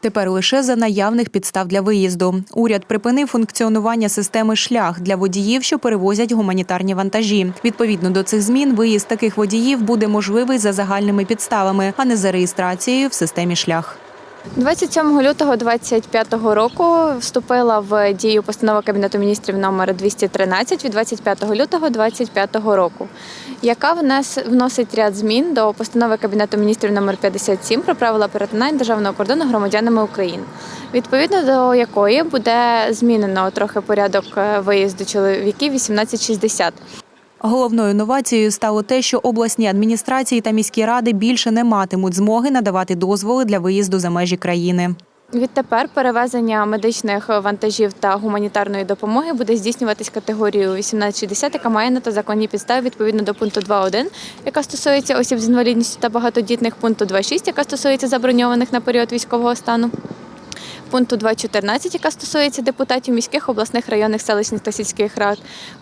Тепер лише за наявних підстав для виїзду. Уряд припинив функціонування системи шлях для водіїв, що перевозять гуманітарні вантажі. Відповідно до цих змін, виїзд таких водіїв буде можливий за загальними підставами, а не за реєстрацією в системі шлях. 27 лютого 2025 року вступила в дію постанова Кабінету міністрів номер 213 від 25 лютого 2025 року, яка внес, вносить ряд змін до постанови Кабінету міністрів номер 57 про правила перетинання державного кордону громадянами України, відповідно до якої буде змінено трохи порядок е, виїзду чоловіків 1860. Головною новацією стало те, що обласні адміністрації та міські ради більше не матимуть змоги надавати дозволи для виїзду за межі країни. Відтепер перевезення медичних вантажів та гуманітарної допомоги буде здійснюватись категорією 1860, яка має на то законні підстави відповідно до пункту 2.1, яка стосується осіб з інвалідністю та багатодітних, пункту 2.6, яка стосується заброньованих на період військового стану. Пункту 2.14, яка стосується депутатів міських, обласних, районних, селищних та сільських рад,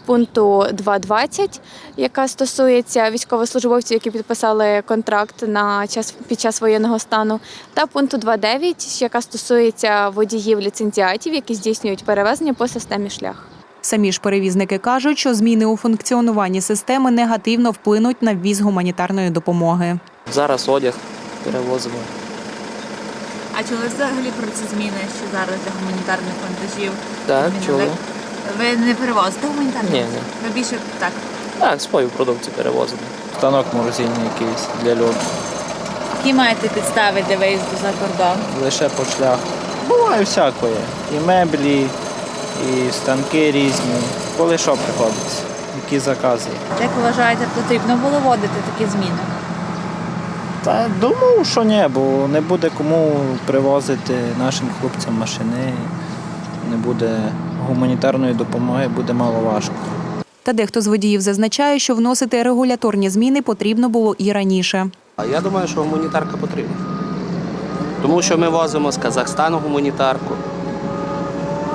пункту 2.20, яка стосується військовослужбовців, які підписали контракт на час під час воєнного стану, та пункту 2.9, яка стосується водіїв ліцензіатів, які здійснюють перевезення по системі шлях. Самі ж перевізники кажуть, що зміни у функціонуванні системи негативно вплинуть на ввіз гуманітарної допомоги. Зараз одяг перевозимо. А чули взагалі про ці зміни, що зараз для гуманітарних вантажів? Так, Зміни, чули. Ви не перевозите гуманітарні? Ні, вантажі? Ви більше так. Так, свою продукцію перевозимо. Станок морозильний якийсь для льоду. Які маєте підстави для виїзду за кордон? лише по шляху. Буває всякое. І меблі, і станки різні. Коли що приходиться, які закази. Як вважаєте, потрібно було вводити такі зміни? Та думав, що ні, бо не буде кому привозити нашим хлопцям машини, не буде гуманітарної допомоги, буде мало важко. Та дехто з водіїв зазначає, що вносити регуляторні зміни потрібно було і раніше. А я думаю, що гуманітарка потрібна. Тому що ми возимо з Казахстану гуманітарку.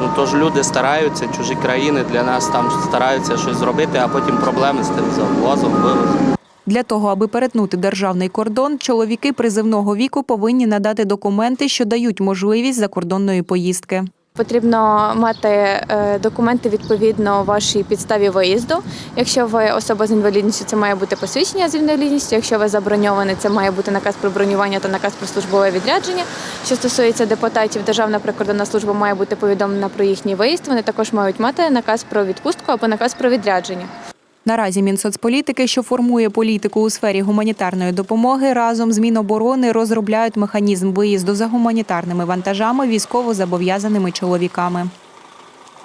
Ну, тож люди стараються, чужі країни для нас там стараються щось зробити, а потім проблеми з тим завозом, вивозом. Для того, аби перетнути державний кордон, чоловіки призивного віку повинні надати документи, що дають можливість закордонної поїздки. Потрібно мати е, документи відповідно вашій підставі виїзду. Якщо ви особа з інвалідністю, це має бути посвідчення з інвалідністю. Якщо ви заброньований, це має бути наказ про бронювання та наказ про службове відрядження. Що стосується депутатів, Державна прикордонна служба має бути повідомлена про їхній виїзд. Вони також мають мати наказ про відпустку або наказ про відрядження. Наразі Мінсоцполітики, що формує політику у сфері гуманітарної допомоги, разом з Міноборони розробляють механізм виїзду за гуманітарними вантажами військовозобов'язаними чоловіками.